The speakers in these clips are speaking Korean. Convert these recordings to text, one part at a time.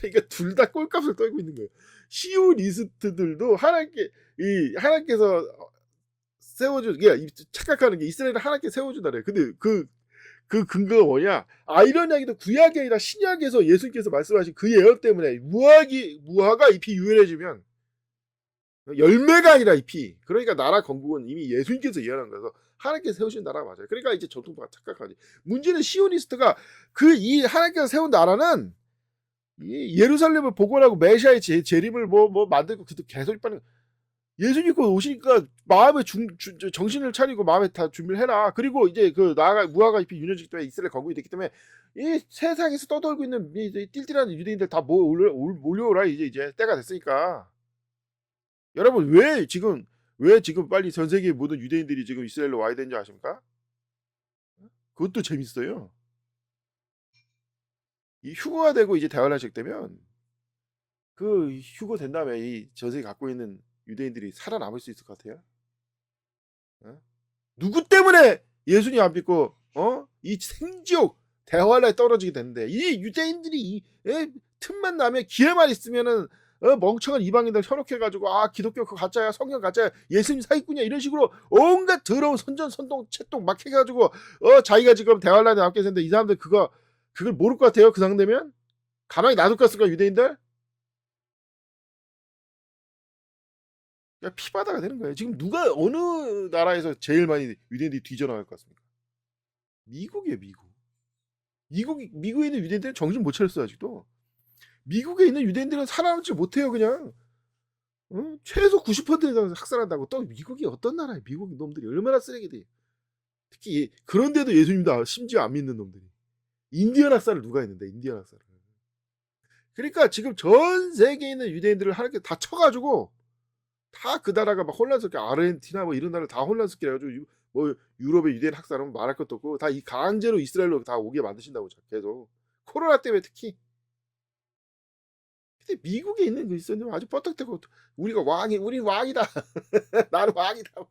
그러니까 둘다 꼴값을 떨고 있는 거예요. 시오니스트들도 하나님께 이 하나님께서 세워준 게 착각하는 게 이스라엘을 하나님께 세워준다래. 근데 그그 근거가 뭐냐? 아이러니하게도 구약이 아니라 신약에서 예수님께서 말씀하신 그 예언 때문에 무화기 무화가 잎이 유연해지면 열매가 아니라 잎이 그러니까 나라 건국은 이미 예수님께서 예언한 거라서 하나님께서 세우신 나라가 맞아요. 그러니까 이제 전통파가 착각하지. 문제는 시오니스트가 그 이 하나님께서 세운 나라는 이 예루살렘을 복원하고 메시아의 재, 재림을 뭐 뭐 만들고 그도 계속 빠는 예수님 거 오시니까 저- 정신을 차리고 마음에 다 준비를 해라. 그리고 이제 그 나아가 무화과 잎이 유년지기 때문에 이스라엘 건국이 됐기 때문에 이 세상에서 떠돌고 있는 이, 이 띨띨한 유대인들 다 올- 몰려오라 이제 이제 때가 됐으니까. 여러분 왜 지금 왜 지금 빨리 전 세계 모든 유대인들이 지금 이스라엘로 와야 되는지 아십니까? 그것도 재밌어요. 이 휴거가 되고 이제 대환란식 되면 그 휴거 된 다음에 이 전세계 갖고 있는 유대인들이 살아남을 수 있을 것 같아요? 어? 누구 때문에 예수님 안 믿고 어? 이 생지옥 대환란에 떨어지게 됐는데 이 유대인들이 이 에? 틈만 나면 기회만 있으면은 어, 멍청한 이방인들 현혹해가지고 아 기독교 그 가짜야 성경 가짜야 예수님 사기꾼이야 이런 식으로 온갖 더러운 선전 선동 채동 막 해가지고 어 자기가 지금 대환란에 남게 됐는데 이 사람들 그거 그걸 모를 것 같아요 그 상대면? 가만히 같을까 유대인들? 피바다가 되는 거예요. 지금 누가 어느 나라에서 제일 많이 유대인들이 뒤져나갈 것 같습니까? 미국이에요 미국. 미국 미국에 있는 유대인들은 정신 못 차렸어 아직도. 미국에 있는 유대인들은 살아남지 못해요 그냥. 어? 최소 90%는 학살한다고. 또 미국이 어떤 나라야 미국 놈들이 얼마나 쓰레기들 특히 예- 그런데도 예수님도 아- 심지어 안 믿는 놈들이 인디언 학살을 누가 했는데 인디언 학살을. 그러니까 지금 전 세계에 있는 유대인들을 하나님께 다 쳐가지고 다 그 나라가 막 혼란스럽게 아르헨티나 뭐 이런 나라 다 혼란스럽게 해가지고 유- 뭐 유럽의 유대인 학살은 말할 것도 없고 다 이 강제로 이스라엘로 다 오게 만드신다고 자- 계속. 코로나 때문에 특히. 근데 미국에 있는 그 있었는데 아주 뻗떡대고 우리가 왕이 우리 왕이다. 나는 왕이다. 뭐.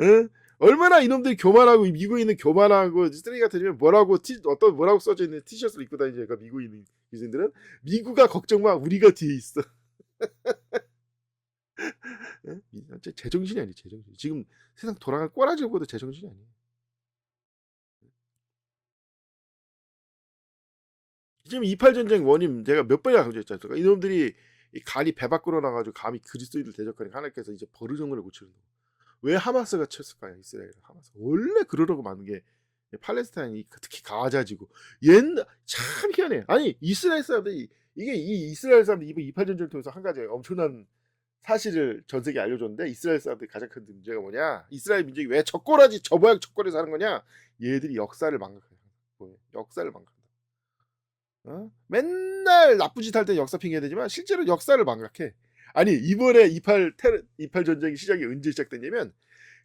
응? 얼마나 이놈들이 교만하고 이 미국에 있는 교만하고 쓰레기 같으면 뭐라고 티, 어떤 뭐라고 써져 있는 티셔츠를 입고 다니지 그 미국에 있는 유대인들은? 미국아 걱정 마. 우리가 뒤에 있어. 응? 이- 진짜 제정신이 아니야 제정신 지금 세상 돌아갈 꼬라지를 보도 제정신이 아니야 지금 28 전쟁 원인 제가 몇 번이나 않습니까? 이놈들이 이 간이 배 밖으로 나가지고 감히 그리스도인을 대적하니까 하나님께서 이제 버르정을 고치는 거 왜 하마스가 쳤을까요? 이스라엘 하마스 원래 그러려고 만든 게 팔레스타인이 특히 가자지고 옛날 참 희한해. 아니 이스라엘 사람들이 이게 이 이스라엘 사람들이 이번 28 전쟁을 통해서 한 가지 엄청난 사실을 전 세계에 알려줬는데 이스라엘 사람들이 가장 큰 문제가 뭐냐? 이스라엘 민족이 왜 적고라지 저 모양 적고에서 하는 거냐? 얘들이 역사를. 뭐예요? 역사를 망각한다. 어? 맨날 나쁜 짓 할 때 역사 핑계 대지만 실제로 역사를 망각해. 아니 이번에 28 테러 28 전쟁이 시작이 언제 시작됐냐면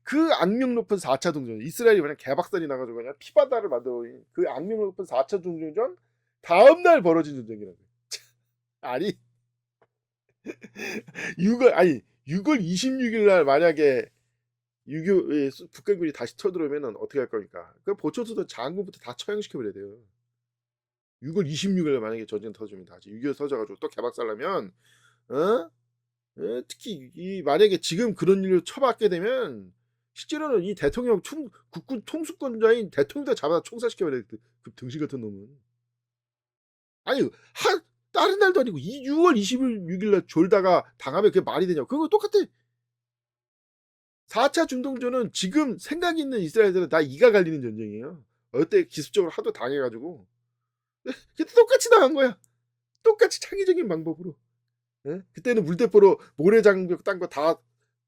그 악명 높은 4차 동전 이스라엘이 그냥 개박살이 나가지고 그냥 피바다를 만들어 버린 그 악명 높은 4차 동전전 다음 날 벌어진 전쟁이라고. 아니 6월 아니 6월 26일 날 만약에 유교 예, 수- 북한군이 다시 쳐들어오면은 어떻게 할 겁니까? 그 보초수도 장군부터 다 처형시켜 버려야 돼요. 6월 26일 날 만약에 전쟁 터지면 다시 6.25 터져가지고 또 개박살나면 어? 에, 특히 이 만약에 지금 그런 일로 처받게 되면 실제로는 이 대통령 총 국군 통수권자인 대통령도 잡아다 총살시켜버려 그, 그 등신 같은 놈은. 아니 한 다른 날도 아니고 이 6월 26일 날 졸다가 당하면 그게 말이 되냐 그거 똑같아. 4차 중동전은 지금 생각 있는 이스라엘들은 다 이가 갈리는 전쟁이에요. 어때? 기습적으로 하도 당해가지고. 똑같이 당한 거야. 똑같이 창의적인 방법으로 예? 그때는 물대포로 모래장벽 딴 거 다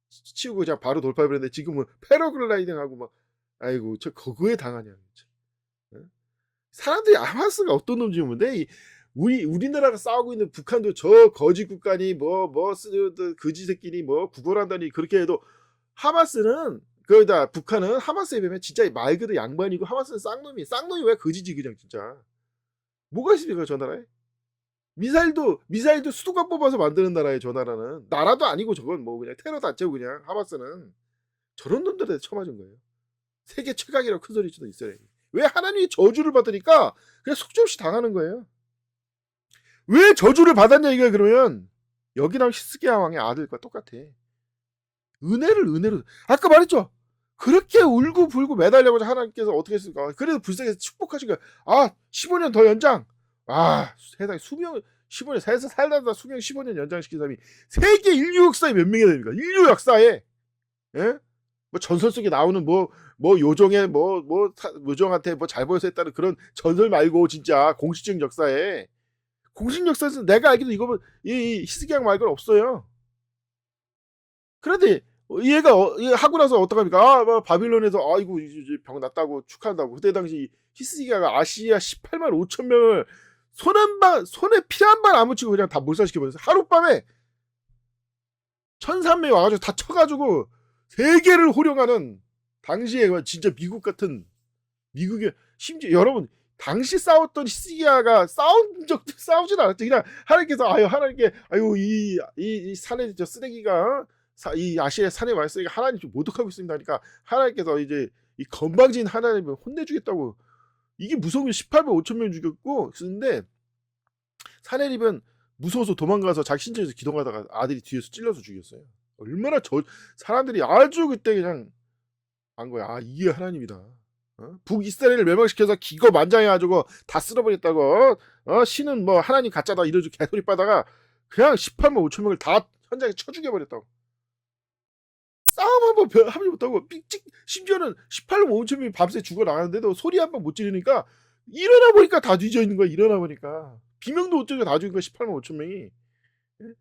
치우고 그냥 바로 돌파해버렸는데 지금은 패러글라이딩하고 막 아이고 저 그거에 당하냐. 예? 사람들이 하마스가 어떤 놈인지 모르는데 이 우리 우리나라가 싸우고 있는 북한도 저 거지 국간이 뭐뭐 거지 새끼니 뭐 구걸한다니 그렇게 해도 하마스는 거기다 북한은 하마스에 비하면 진짜 말 그대로 양반이고 하마스는 쌍놈이 쌍놈이 왜 거지지 그냥 진짜 뭐가 있습니까 저 나라에 미사일도 미사일도 수도관 뽑아서 만드는 나라에 저 나라는 나라도 아니고 저건 뭐 그냥 테러 단체고 그냥 하마스는 저런 놈들한테 쳐맞은 거예요. 세계 최강이라고 큰 소리 치던 이스라엘. 왜 하나님이 저주를 받으니까 그냥 속절없이 당하는 거예요. 왜 저주를 받았냐 이거야 그러면 여기 나온 히스기야 왕의 아들과 똑같아. 은혜를 은혜로 아까 말했죠. 그렇게 울고 불고 매달려고 하나님께서 어떻게 했을까? 그래서 불쌍해서 축복하신 거야. 아 15년 더 연장. 아 세상에 수명 15년 살다 살다 수명 15년 연장시킨 사람이 세계 인류 역사에 몇 명이나 됩니까? 인류 역사에 예? 뭐 전설 속에 나오는 뭐뭐 요정의 뭐뭐 요정한테 뭐 잘 보여서 했다는 그런 전설 말고 진짜 공식적 역사에 공식 역사에서 내가 알기로 이거 이, 이 히스기야 말고는 없어요. 그런데 얘가 어, 얘 하고 나서 어떡합니까? 아, 뭐 바빌론에서 아이고 병 났다고 축하한다고. 그때 당시 히스기야가 아시아 18만 5천 명을 손한 방, 손에 피한방안 묻히고 그냥 다 몰살시켜 버렸어. 하룻밤에 1,300명 와가지고 다 쳐가지고 세계를 호령하는 당시에 진짜 미국 같은 미국의 심지어 여러분 당시 싸웠던 히스기야가 싸운 적 싸우진 않았죠. 그냥 하나님께서 아유 하나님께 아유 이이이 산에 저 쓰레기가 사- 이 아시아의 산에 와 있으니까 하나님 좀 모독하고 있습니다. 그러니까 하나님께서 이제 이 건방진 하나님을 혼내주겠다고 이게 무서우면 18만 5천 명 죽였고 그런데 사내립은 무서워서 도망가서 자기 신전에서 기도하다가 아들이 뒤에서 찔러서 죽였어요. 얼마나 저 사람들이 아주 그때 그냥 안 거야. 아 이게 하나님이다. 어? 북이스라엘을 멸망시켜서 기거 만장해가지고 다 쓸어버렸다고. 어? 신은 뭐 하나님 가짜다 이러지 개소리 빠다가 그냥 18만 5천 명을 다 현장에 쳐 죽여버렸다고. 싸움 한번 벼- 하지 못하고 삑찍 심지어는 18만 5천 명이 밤새 죽어 나가는데도 소리 한 번 못 지르니까 일어나 보니까 다 뒤져 있는 거야. 일어나 보니까 비명도 못 지르고 다 죽인 거야. 18만 5천 명이. 예?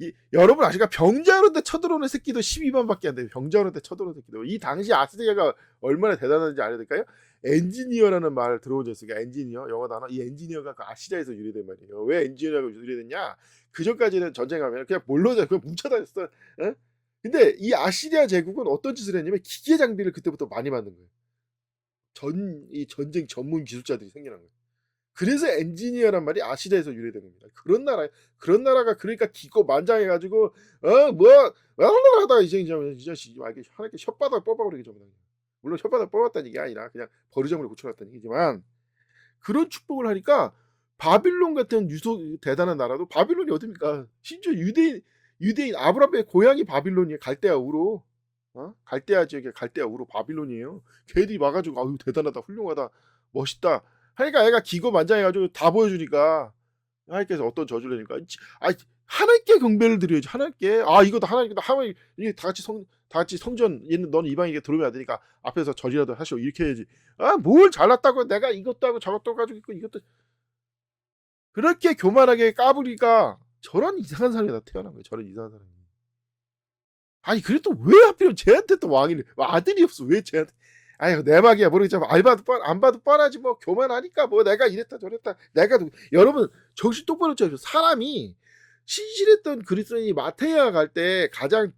이, 여러분 아시까 병자로한테 쳐들어오는 새끼도 12만밖에 안 돼요. 병자로한테 쳐들어오는 새끼도. 이 당시 아스디아가 얼마나 대단한지 알아야 될까요? 엔지니어라는 말을 적 있으니까 엔지니어 영어 단어 이 엔지니어가 그 아시리아에서 유래된 말이에요. 왜 엔지니어가 유래됐냐? 그 전까지는 전쟁하면 그냥 몰로자 그냥 뭉쳐다녔어. 어? 근데 이 아시리아 제국은 어떤 짓을 했냐면 기계 장비를 그때부터 많이 만든 거예요. 전 이 전쟁 전문 기술자들이 생겨난 거예요. 그래서 엔지니어란 말이 아시리아에서 유래된 겁니다. 그런 나라 그런 나라가 그러니까 기고 만장해가지고 어뭐 하다가 이제 이제 이제 이렇게 하나님께 혓바닥 뽑아버리게 좀 물론 혓바닥 뽑았다는 얘기 아니라 그냥 버르장으로 고쳐놨다는 얘기지만 그런 축복을 하니까 바빌론 같은 유소 대단한 나라도 바빌론이 어딥니까? 심지어 유대인 유대인 아브라함의 고향이 바빌론이에요. 갈대아 우로 어? 갈대아 지역에 갈대아 우로 바빌론이에요. 걔들이 와가지고 아유 대단하다 훌륭하다 멋있다. 하니까 애가 기고만장해가지고 다 보여주니까 하나님께서 어떤 저주를 내니까 아 하나님께 경배를 드려야지 하나님께 아 이거다 하나님께다 하나님 이게 다 같이 성 다 같이 성전 얘는 너는 이방에게 들어오면 안 되니까 앞에서 절이라도 하시오 이렇게 해야지 아 뭘 잘났다고 내가 이것도 하고 저것도 가지고 있고 이것도 그렇게 교만하게 까부리가 저런 이상한 사람이 다 태어난 거예요 저런 이상한 사람이. 아니 그래도 왜 하필 쟤한테 또 왕이래 아들이 없어. 왜 쟤한테? 아유 내 막이야. 모르겠지만 안 봐도 뻔, 안 봐도 뻔하지 뭐. 교만하니까 뭐 내가 이랬다 저랬다. 내가 누- 여러분 정신 똑바로 차려 사람이 신실했던 그리스도인이 마테야 갈 때 가장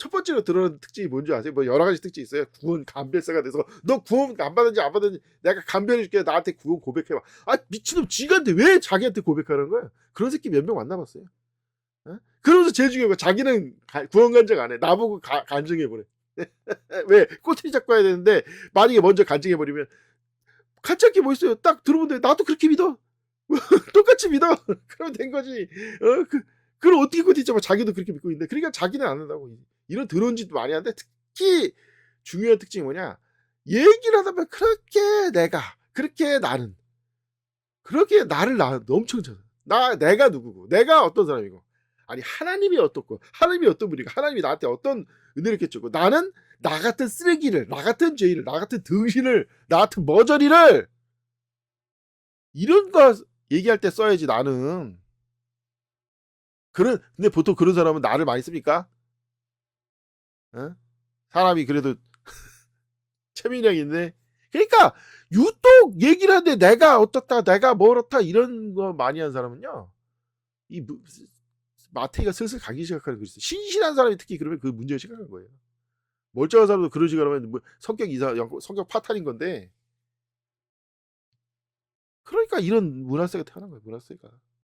첫 번째로 들어오는 특징이 뭔지 아세요? 뭐 여러 가지 특징이 있어요. 구원 간별사가 돼서 너 구원 안 받은지 안 받은지 내가 간별해줄게 나한테 구원 고백해봐. 아 미친놈 지한테 왜 자기한테 고백하는 거야? 그런 새끼 몇 명 만나봤어요? 어? 그러면서 제일 중요한 거 자기는 가- 구원 간증 안 해. 나보고 가- 간증해보래. 왜? 꼬투리 잡고 해야 되는데 만약에 먼저 간증해버리면 게뭐 있어요? 딱 들어보는데 나도 그렇게 믿어. 똑같이 믿어. 그러면 된 거지. 어? 그, 그걸 어떻게 꼬투리 잡아? 자기도 그렇게 믿고 있는데. 그러니까 자기는 안 한다고. 이런 더러운 짓도 많이 하는데 특히 중요한 특징이 뭐냐? 얘기를 하다 보면 그렇게 내가, 그렇게 나는, 그렇게 나를 나 엄청 쳐. 나, 내가 누구고, 내가 어떤 사람이고, 아니, 하나님이 어떻고, 하나님이 어떤 분이고, 하나님이 나한테 어떤 은혜를 끼쳤고, 나는 나 같은 쓰레기를, 나 같은 죄인을, 나 같은 등신을, 나 같은 머저리를, 이런 거 얘기할 때 써야지, 나는. 그런, 근데 보통 그런 사람은 나를 많이 씁니까? 어? 사람이 그래도 체면력인데? 그러니까 유독 얘기를 하는데 내가 어떻다 내가 뭐렇다 이런 거 많이 한 사람은요 이 무- 마태가 슬슬 가기 시작하는 거 있어요. 신실한 사람이 특히 그러면 그 문제가 심각한 거예요. 멀쩡한 사람도 그러지 그러면 뭐 성격 이상 성격 파탄인 건데. 그러니까 이런 문화세가 태어난 거예요 문화세가